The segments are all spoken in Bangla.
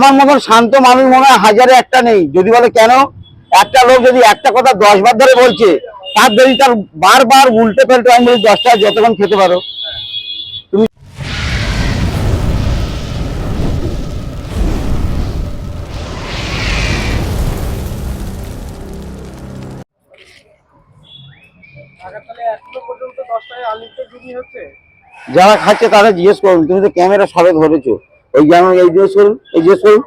আমার মতন শান্ত মানুষ মনে হয় হাজারে একটা নেই। যদি বলে কেন? একটা লোক যদি একটা কথা দশ বার ধরে বলছে, তার যদি তার বারবার উল্টে ফেলতে আমি বলি, দশটা যতক্ষণ খেতে পারো। যারা খাচ্ছে তারা জিজ্ঞেস করুন, তুমি তো ক্যামেরা সবে ধরেছো। ওই যেমন এই জিজ্ঞেস করুন এই জিজ্ঞেস করুন।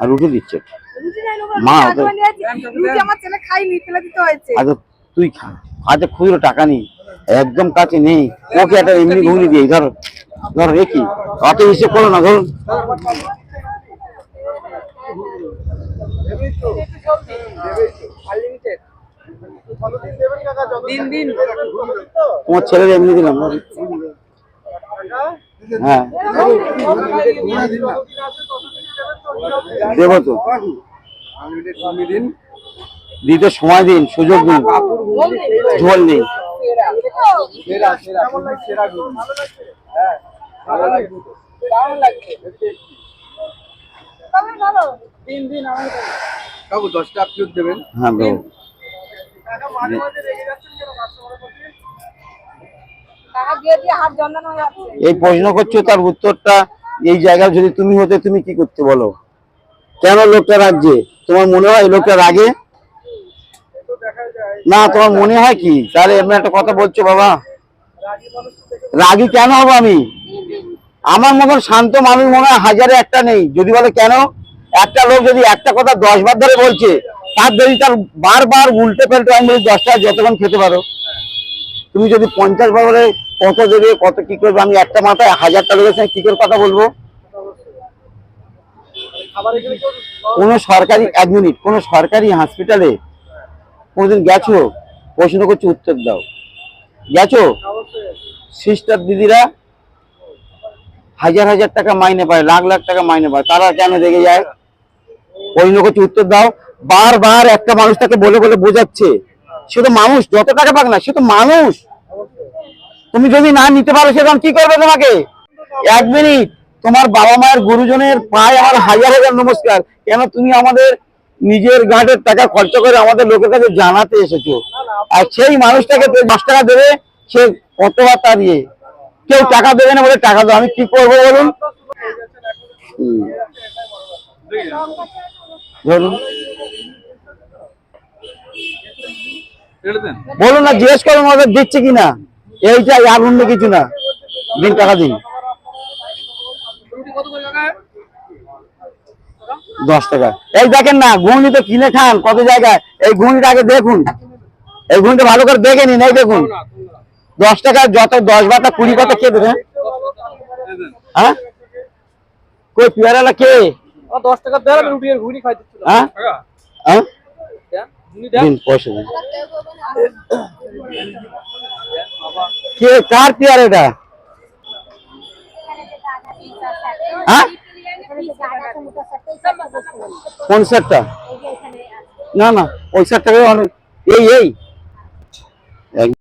আর রুটি দিচ্ছে। মা, আমার আচ্ছা তুই খা। হাতে খুচরো টাকা নেই। একদম কাছে নেই। ওকে একটা এমনি ঘুগনি দিয়ে ধরো ধরো রেখি। অত হিসেব করো না ধরুন। দিন দিন। তোমার ছেলের এমনি দিলাম হ্যাঁ। দেবো তো। দিতে সময় দিন সুযোগ দিন। ঝোল নেই। দশটা আপলোড দেবেন। হ্যাঁ এই প্রশ্ন করছ, তার উত্তরটা এই জায়গায় যদি তুমি হতে, তুমি কি করতে বলো? কেন লোকটা রাজ্যে তোমার মনে হয় লোকটা রাগে? না, তোমার মনে হয় কি? তাহলে এমন একটা কথা বলছো বাবা। রাগি কেন হব আমি? আমার মতন শান্ত মানুষ মনে হয় হাজারে একটা নেই। যদি বলে কেন? একটা লোক যদি একটা কথা দশ বার ধরে বলছে, তার যদি তার বারবার উল্টে ফেলতে আমি বলি দশটা যতক্ষণ খেতে পারো। তুমি যদি পঞ্চাশ বলে কত দেবে, কত কি করবে, আমি একটা মাথায় হাজারটা লোকের সঙ্গে কি করে কথা বলব? কোনো সরকারি, এক মিনিট, কোনো সরকারি হসপিটালে কোনোদিন গেছো? প্রশ্ন করছি উত্তর দাও। গেছো? সিস্টার দিদিরা হাজার হাজার টাকা মাইনে পায়, লাখ লাখ টাকা মাইনে পায়, তারা কেন দেখে যায়? প্রশ্ন করছি উত্তর দাও। বারবার একটা মানুষ তাকে বলে বলে বোঝাচ্ছে। সে তো মানুষ, যত টাকা পাক না, সে তো মানুষ। তুমি যদি না নিতে পারো সেরকম কি করবে তোমাকে? এক মিনিট, তোমার বাবা মায়ের গুরুজনের পায়ে আমার হাজার হাজার নমস্কার। কেন তুমি আমাদের নিজের ঘাটের টাকা খরচা করে আমাদের লোকের কাছে জানাতে এসেছ? আর সেই মানুষটাকে দশ টাকা দেবে, সে কতবার তার ইয়ে কেউ টাকা দেবে না বলে টাকা দাও, আমি কি করব বলুন। ধরুন। বলুন না জিজ্ঞেস করুন ওদের দিচ্ছে কিনা এইটাই আর অন্য কিছু না। দিন টাকা দিন। দশ টাকা। এই দেখেন না ঘুগনি তো কিনে খান কত জায়গায়? এই ঘুগনিটা আগে দেখুন। এই ঘুগনিটা ভালো করে দেখে নিন এই দেখুন। দশ টাকা যত দশ বারটা কুড়ি পাতা খেয়ে দেবেন হ্যাঁ? কই পেয়ারালা কে? দশ টাকা দেন রুটি ঘুগনি খাই দিচ্ছিল হ্যাঁ? হ্যাঁ? দিন পয়সা দিন। কে কার পেয়ার এটা হ্যাঁ কোন সেটটা না না ওই সেটটা অনেক এই এই